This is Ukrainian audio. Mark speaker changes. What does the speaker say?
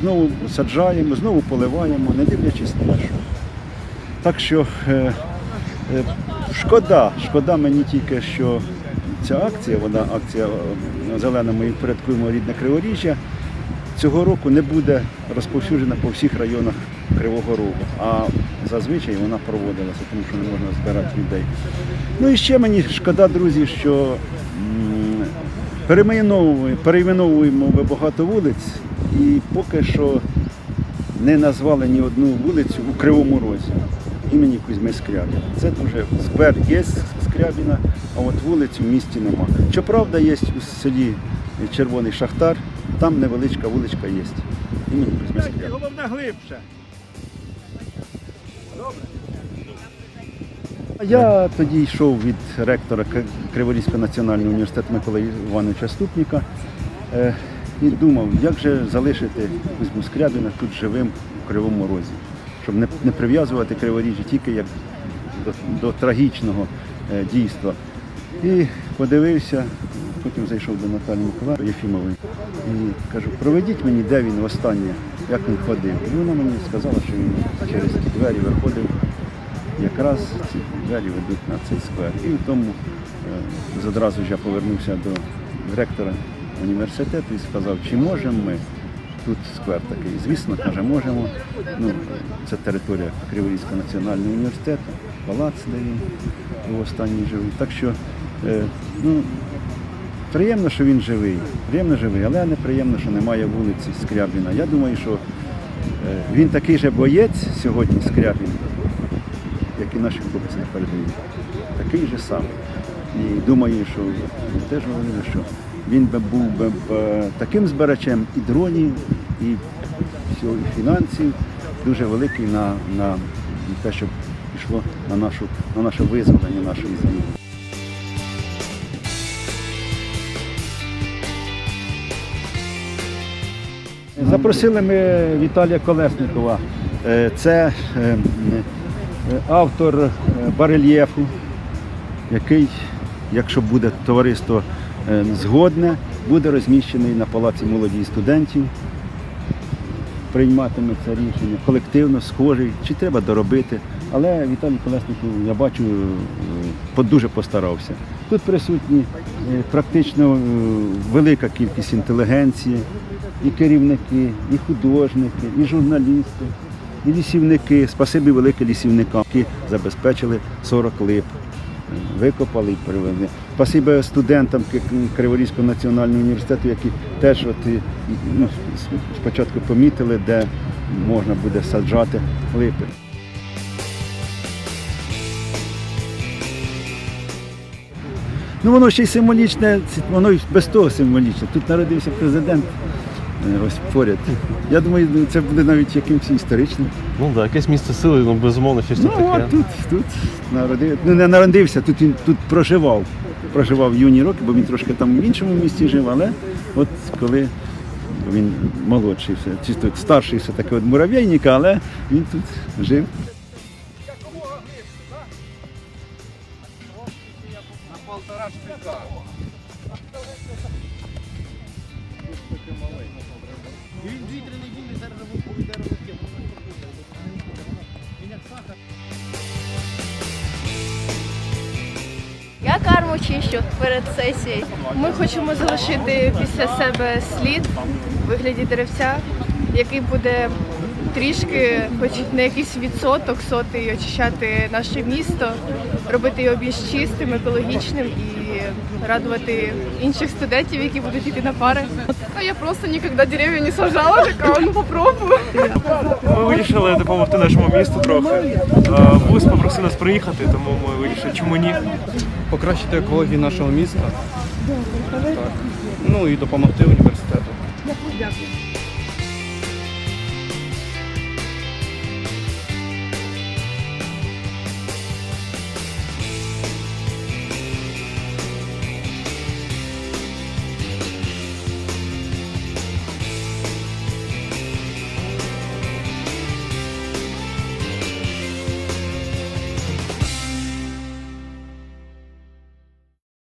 Speaker 1: знову саджаємо, знову поливаємо, не дивлячись на що. Так що е, е, шкода, шкода мені тільки, що ця акція, вона акція е, зелена, ми впорядкуємо рідне криворіжжя, цього року не буде розповсюджена по всіх районах Кривого Рогу. А зазвичай вона проводилася, тому що не можна збирати людей. Ну і ще мені шкода, друзі, що перейменовуємо ми багато вулиць і поки що не назвали ні одну вулицю у Кривому Розі імені Кузьми Скрябіна. Це дуже сквер є Скрябіна, а от вулиць у місті нема. Щоправда, є у селі Червоний Шахтар, там невеличка вуличка є. Імені Кузьми Скрябіна. Головне глибше. Я тоді йшов від ректора Криворізького національного університету Миколи Івановича Ступніка е, і думав, як же залишити Кузьму Скрябіна тут живим у Кривому Розі, щоб не, не прив'язувати Криворіжжя тільки як до, до трагічного е, дійства. І подивився, потім зайшов до Наталі Миколаївни Єфімової і кажу, проведіть мені, де він востаннє, як він ходив. І вона мені сказала, що він через ті двері виходив якраз ці двері ведуть на цей сквер. І в тому е, одразу ж я повернувся до ректора університету і сказав, чи можемо ми тут сквер такий. Звісно, каже, можемо. Ну, це територія Криворізького національного університету, палац, де він останній живий. Так що е, ну, приємно, що він живий, приємно живий, але неприємно, що немає вулиці Скрябіна. Я думаю, що е, він такий же боєць сьогодні Скрябін, як і наші хлопці на передовій. Такий же самий. І думаю, що ви теж говорили, що він би був би таким збирачем і дронів, і всього, і фінансів дуже великий на, на те, щоб пішло на, нашу, на наше визволення нашої землі. Запросили ми Віталія Колесникова. Е, Це е, е, автор е, барельєфу, який, якщо буде товариство е, згодне, буде розміщений на палаці молоді і студентів. Прийматиме це рішення колективно, схожий, чи треба доробити. Але Віталій Колесников, я бачу, е, дуже постарався. Тут присутні е, практично е, велика кількість інтелігенції, і керівники, і художники, і журналісти, і лісівники. Спасибі велике лісівникам, які забезпечили 40 лип. Викопали і привезли. Спасибі студентам Криворізького національного університету, які теж от, ну, спочатку помітили, де можна буде саджати липи. Ну воно ще й символічне, воно й без того символічне. Тут народився президент ось поряд. Я думаю, це буде навіть якимось історичним.
Speaker 2: Ну так, якесь місце сили, ну безумовно, щось
Speaker 1: Ну
Speaker 2: таке.
Speaker 1: от тут, тут народив. Ну не народився, тут він тут проживав. Проживав юні роки, бо він трошки там в іншому місті жив, але от коли він молодший, все, чи тут старший все таки от муравейника, але він тут жив.
Speaker 3: Я карму чищу перед сесією. Ми хочемо залишити після себе слід в вигляді деревця, який буде трішки, хоч на якийсь відсоток сотий, очищати наше місто, робити його більш чистим, екологічним і радувати інших студентів, які будуть йти на пари.
Speaker 4: А я просто никогда деревья не сажала, такая, ну попробую.
Speaker 5: Ми вирішили допомогти нашому місту трохи. Вуз попросив нас приїхати, тому ми вирішили, чому ні.
Speaker 6: покращити екологію нашого міста. Так. Ну і допомогти університету.